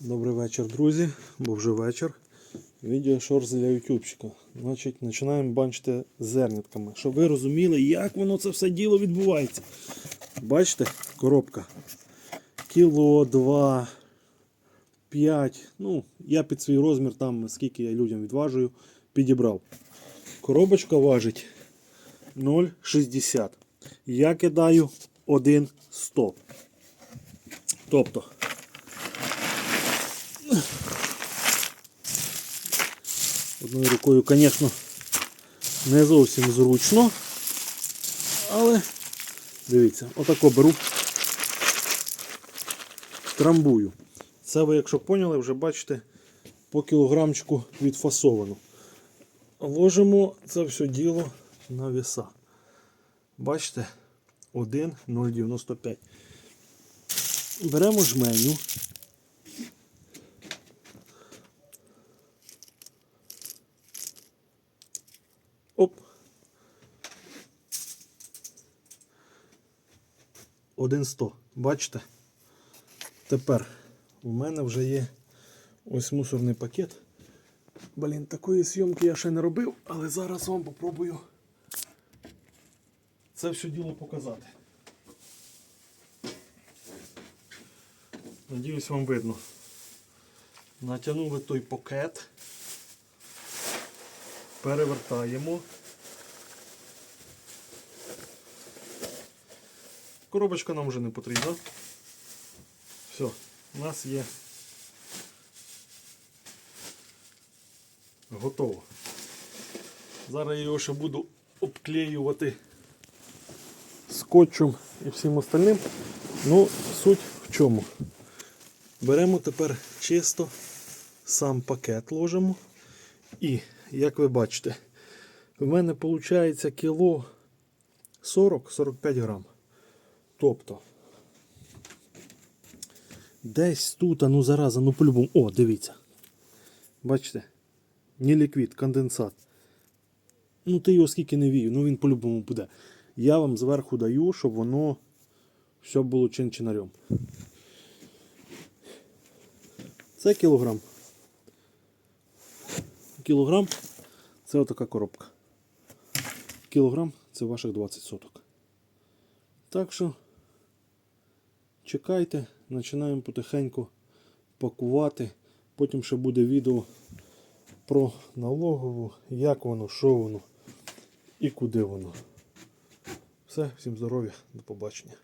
Добрий вечір, друзі, бо вже вечір. Відео шорт для ютубчика. Значить, починаємо банчити зернятками. Щоб ви розуміли, як воно це все діло відбувається. Бачите, коробка. Кіло, два, п'ять. Ну, я під свій розмір, там скільки я людям відважую, підібрав. Коробочка важить 0,60. Я кидаю 1,100. Тобто Одною рукою, звісно, не зовсім зручно. Але дивіться, отако беру, трамбую. Це ви, якщо поняли, вже бачите по кілограмчику відфасовано. Ложимо це все діло на веса. Бачите? 1,095. Беремо жменю. Оп. Один сто. Бачите? Тепер у мене вже є ось мусорний пакет. Блін, такої зйомки я ще не робив, але зараз вам попробую це все діло показати. Надіюсь, вам видно. Натягнули той пакет. Перевертаємо. Коробочка нам вже не потрібна. Все, у нас є готово. Зараз я його ще буду обклеювати скотчем і всім остальним. Ну, суть в чому? Беремо тепер чисто сам пакет ложимо. І, як ви бачите, в мене виходить кіло 40-45 грам. Тобто, десь тут, ну зараза, ну по-любому. О, дивіться. Бачите? Не ліквід, конденсат. Ну, ти його скільки не вію, ну він по-любому буде. Я вам зверху даю, щоб воно все було чин-чинарем. Це кілограм. Кілограм це отака коробка. Кілограм це ваших 20 соток. Так що чекайте, починаємо потихеньку пакувати. Потім ще буде відео про налогову, як воно, що воно і куди воно. Все, всім здоров'я, до побачення.